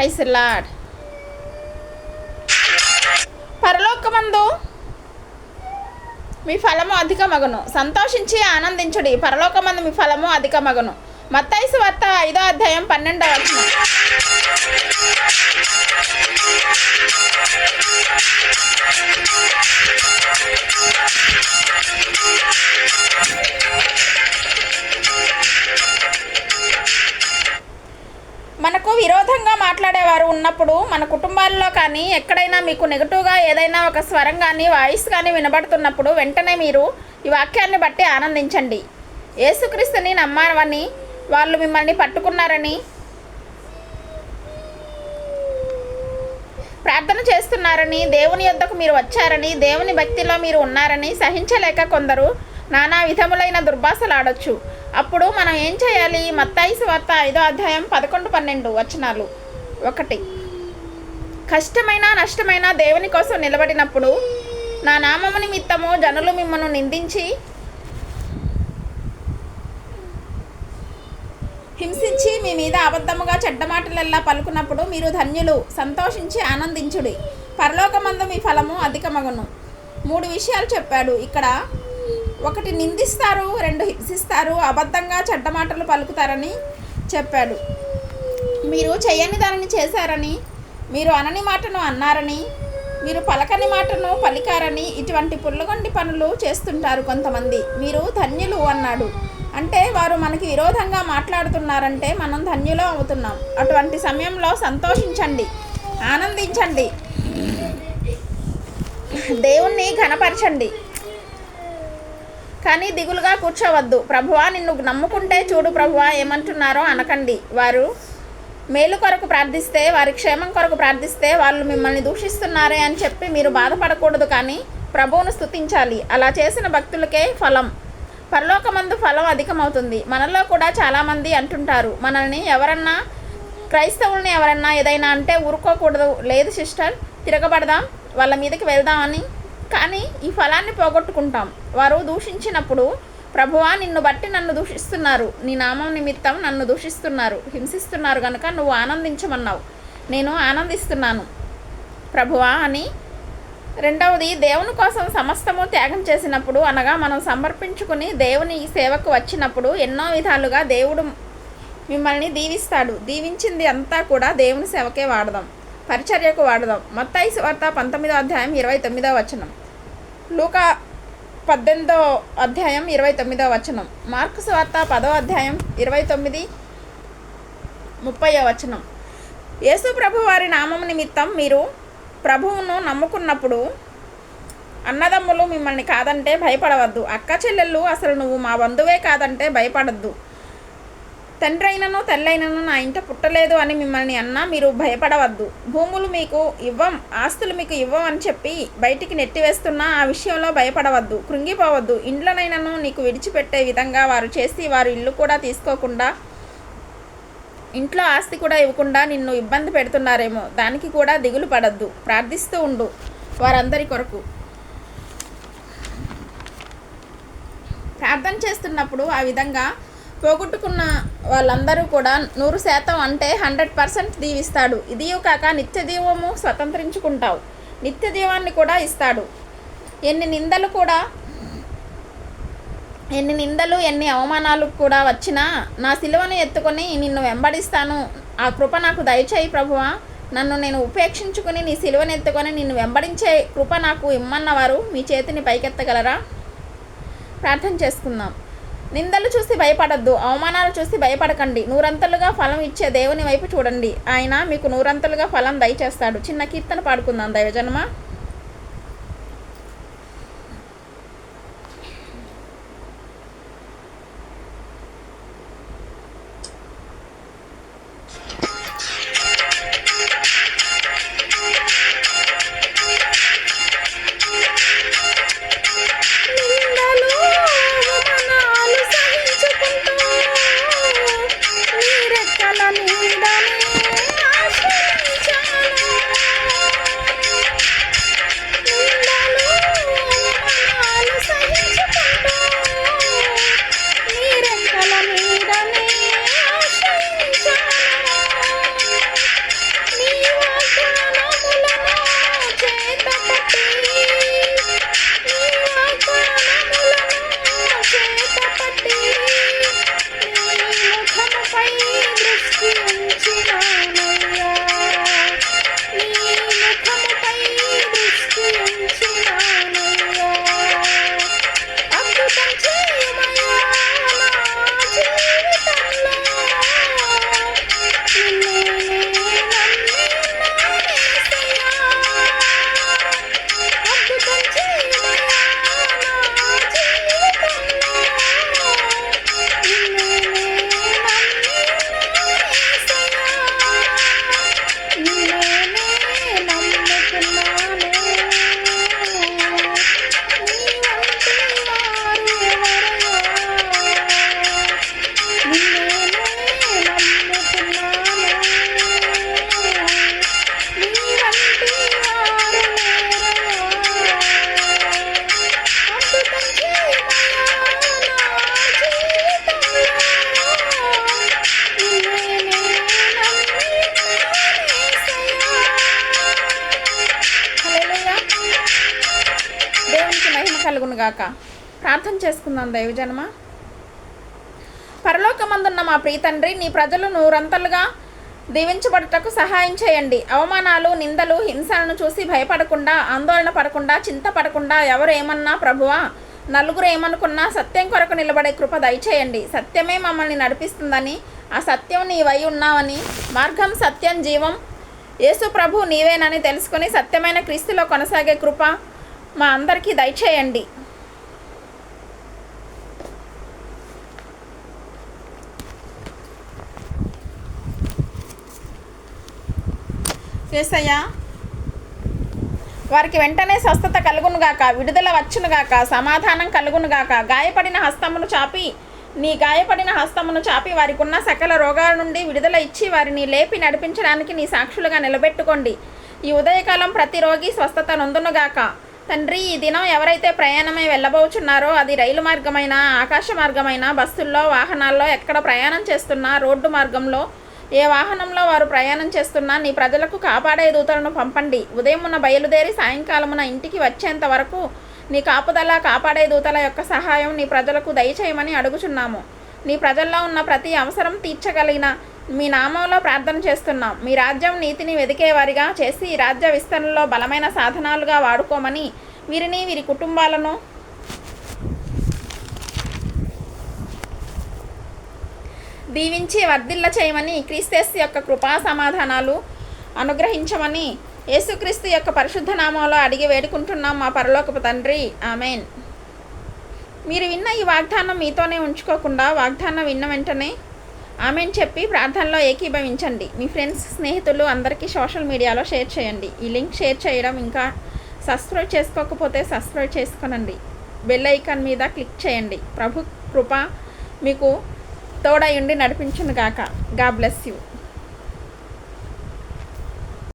Price lord పరలోకమందు మీ ఫలము అధిక మగను సంతోషించి ఆనందించుడి. పరలోకమందు మీ ఫలము అధిక మగను మత్తైసు వార్త ఐదో అధ్యాయం పన్నెండవ వచనం. కుటుంబాల్లో కానీ ఎక్కడైనా మీకు నెగటివ్గా ఏదైనా ఒక స్వరం కానీ వాయిస్ కానీ వినబడుతున్నప్పుడు వెంటనే మీరు ఈ వాక్యాన్ని బట్టి ఆనందించండి. యేసుక్రీస్తుని నమ్మవని వాళ్ళు మిమ్మల్ని పట్టుకున్నారని ప్రార్థన చేస్తున్నారని దేవుని యొద్దకు మీరు వచ్చారని దేవుని భక్తిలో మీరు ఉన్నారని సహించలేక కొందరు నానా విధములైన దుర్భాషలాడొచ్చు అప్పుడు మనం ఏం చేయాలి? మత్తాయిసు వార్త ఐదో అధ్యాయం పదకొండు పన్నెండు వచనాలు. ఒకటి. కష్టమైన నష్టమైన దేవుని కోసం నిలబడినప్పుడు నా నామము నిమిత్తము జనులు మిమ్మల్ని నిందించి హింసించి మీ మీద అబద్ధముగా చెడ్డ మాటలెల్లా పలుకున్నప్పుడు మీరు ధన్యులు సంతోషించి ఆనందించుడి. పరలోకమందు మీ ఫలము అధికమగును. మూడు విషయాలు చెప్పాడు. ఇక్కడ ఒకటి నిందిస్తారు రెండు హింసిస్తారు అబద్ధంగా చెడ్డ మాటలు పలుకుతారని చెప్పాడు. మీరు చేయని దానిని చేశారని మీరు అనని మాటను అన్నారని మీరు పలకని మాటను పలికారని ఇటువంటి పుల్లగొండి పనులు చేస్తుంటారు కొంతమంది. మీరు ధన్యులు అన్నాడు. అంటే వారు మనకి విరోధంగా మాట్లాడుతున్నారంటే మనం ధన్యులో అవుతున్నాం. అటువంటి సమయంలో సంతోషించండి. ఆనందించండి. దేవుణ్ణి ఘనపరచండి. కానీ దిగులుగా కూర్చోవద్దు. ప్రభువా నిన్ను నమ్ముకుంటే చూడు ప్రభువా ఏమంటున్నారో అనకండి. వారు మేలు కొరకు ప్రార్థిస్తే వారి క్షేమం కొరకు ప్రార్థిస్తే వాళ్ళు మిమ్మల్ని దూషిస్తున్నారే అని చెప్పి మీరు బాధపడకూడదు కానీ ప్రభువును స్తుతించాలి. అలా చేసిన భక్తులకే ఫలం. పరలోకమందు ఫలం అధికమవుతుంది. మనలో కూడా చాలామంది అంటుంటారు మనల్ని ఎవరన్నా క్రైస్తవుల్ని ఎవరన్నా ఏదైనా అంటే ఊరుకోకూడదు. లేదు సిస్టర్ తిరగబడదాం వాళ్ళ మీదకి వెళ్దామని. కానీ ఈ ఫలాన్ని పోగొట్టుకుంటాం. వారు దూషించినప్పుడు ప్రభువా నిన్ను బట్టి నన్ను దూషిస్తున్నారు. నీ నామం నిమిత్తం నన్ను దూషిస్తున్నారు. హింసిస్తున్నారు కనుక నువ్వు ఆనందించమన్నావు. నేను ఆనందిస్తున్నాను. ప్రభువా అని రెండవది దేవుని కోసం సమస్తము త్యాగం చేసినప్పుడు అనగా మనం సమర్పించుకుని దేవుని సేవకు వచ్చినప్పుడు ఎన్నో విధాలుగా దేవుడు మిమ్మల్ని దీవిస్తాడు. దీవించింది అంతా కూడా దేవుని సేవకే వాడదాం. పరిచర్యకు వాడదాం. మత్తాయి వార్త పంతొమ్మిదో అధ్యాయం ఇరవై తొమ్మిదో వచనం. లూకా పద్దెనిమిదో అధ్యాయం ఇరవై తొమ్మిదో వచనం. మార్కు వార్త పదో అధ్యాయం ఇరవై తొమ్మిది ముప్పయో వచనం. యేసు ప్రభు వారి నామం నిమిత్తం మీరు ప్రభువును నమ్ముకున్నప్పుడు అన్నదమ్ములు మిమ్మల్ని కాదంటే భయపడవద్దు. అక్క చెల్లెళ్ళు అసలు నువ్వు మా బంధువే కాదంటే భయపడద్దు. తండ్రైనను తల్లైనను నా ఇంట పుట్టలేదు అని మిమ్మల్ని అన్నా మీరు భయపడవద్దు. భూములు మీకు ఇవ్వం ఆస్తులు మీకు ఇవ్వం అని చెప్పి బయటికి నెట్టివేస్తున్నా ఆ విషయంలో భయపడవద్దు. కృంగిపోవద్దు. ఇండ్లనైనను నీకు విడిచిపెట్టే విధంగా వారు చేసి వారు ఇల్లు కూడా తీసుకోకుండా ఇంట్లో ఆస్తి కూడా ఇవ్వకుండా నిన్ను ఇబ్బంది పెడుతున్నారేమో. దానికి కూడా దిగులు పడద్దు. ప్రార్థిస్తూ ఉండు వారందరి కొరకు. ప్రార్థన చేస్తున్నప్పుడు ఆ విధంగా పోగొట్టుకున్న వాళ్ళందరూ కూడా నూరు శాతం అంటే హండ్రెడ్ పర్సెంట్ దీవిస్తాడు. ఇదియు కాక నిత్య దీవము స్వతంత్రించుకుంటావు. నిత్య దీవాన్ని కూడా ఇస్తాడు. ఎన్ని నిందలు కూడా ఎన్ని నిందలు ఎన్ని అవమానాలు కూడా వచ్చినా నా సిలువను ఎత్తుకొని నిన్ను వెంబడిస్తాను. ఆ కృప నాకు దయచేయి ప్రభువా. నన్ను నేను ఉపేక్షించుకుని నీ సిలువను ఎత్తుకొని నిన్ను వెంబడించే కృప నాకు ఇమ్మన్నవారు మీ చేతిని పైకెత్తగలరా? ప్రార్థన చేసుకుందాం. నిందలు చూసి భయపడద్దు అవమానాలు చూసి భయపడకండి. నూరంతలుగా ఫలం ఇచ్చే దేవుని వైపు చూడండి. ఆయన మీకు నూరంతలుగా ఫలం దయచేస్తాడు. చిన్న కీర్తన పాడుకుందాం దైవజనమా. కలుగును గాక. ప్రార్థన చేసుకుందాం దైవజన్మ. పరలోకమందున్న మా ప్రీతండ్రి నీ ప్రజలు నూరంతలుగా దీవించబడటకు సహాయం చేయండి. అవమానాలు నిందలు హింసలను చూసి భయపడకుండా ఆందోళన పడకుండా చింతపడకుండా ఎవరు ఏమన్నా ప్రభువా? నలుగురు ఏమనుకున్నా సత్యం కొరకు నిలబడే కృప దయచేయండి. సత్యమే మమ్మల్ని నడిపిస్తుందని ఆ సత్యం నీవై ఉన్నావని మార్గం సత్యం జీవం యేసు ప్రభు నీవేనని తెలుసుకుని సత్యమైన క్రీస్తులో కొనసాగే కృప మా అందరికీ దయచేయండి. ఏసయ్యా వారికి వెంటనే స్వస్థత కలుగునుగాక విడుదల వచ్చునుగాక సమాధానం కలుగునుగాక గాయపడిన హస్తమును చాపి నీ గాయపడిన హస్తమును చాపి వారికి ఉన్న సకల రోగాల నుండి విడుదల ఇచ్చి వారిని లేపి నడిపించడానికి నీ సాక్షులుగా నిలబెట్టుకోండి. ఈ ఉదయకాలం ప్రతి రోగి స్వస్థత నొందునుగాక. తండ్రి ఈ దినం ఎవరైతే ప్రయాణమై వెళ్ళబోచున్నారో అది రైలు మార్గమైన ఆకాశ మార్గమైన బస్సుల్లో వాహనాల్లో ఎక్కడ ప్రయాణం చేస్తున్నా రోడ్డు మార్గంలో ఏ వాహనంలో వారు ప్రయాణం చేస్తున్నా నీ ప్రజలకు కాపాడే దూతలను పంపండి. ఉదయమున బయలుదేరి సాయంకాలమున ఇంటికి వచ్చేంత వరకు నీ కాపుదల కాపాడే దూతల యొక్క సహాయం నీ ప్రజలకు దయచేయమని అడుగుచున్నాము. నీ ప్రజల్లో ఉన్న ప్రతి అవసరం తీర్చగలిగిన మీ నామంలో ప్రార్థన చేస్తున్నాం. మీ రాజ్యం నీతిని వెదికేవారిగా చేసి రాజ్య విస్తరణలో బలమైన సాధనాలుగా వాడుకోమని వీరిని వీరి కుటుంబాలను దీవించి వర్ధిల్ల చేయమని క్రీస్తేస్తు యొక్క కృపా సమాధానాలు అనుగ్రహించమని యేసుక్రీస్తు యొక్క పరిశుద్ధ నామంలో అడిగి వేడుకుంటున్నాం మా పరలోకపు తండ్రి. ఆమెన్. మీరు విన్న ఈ వాగ్దానం మీతోనే ఉంచుకోకుండా వాగ్దానం విన్న వెంటనే ఆమెన్ చెప్పి ప్రార్థనలో ఏకీభవించండి. మీ ఫ్రెండ్స్ స్నేహితులు అందరికీ సోషల్ మీడియాలో షేర్ చేయండి. ఈ లింక్ షేర్ చేయడం ఇంకా సబ్స్క్రైబ్ చేసుకోకపోతే సబ్స్క్రైబ్ చేసుకోనండి. బెల్ ఐకాన్ మీద క్లిక్ చేయండి. ప్రభు కృప మీకు తోడయుండి నడిపించును గాక గా బ్లెస్ యూ.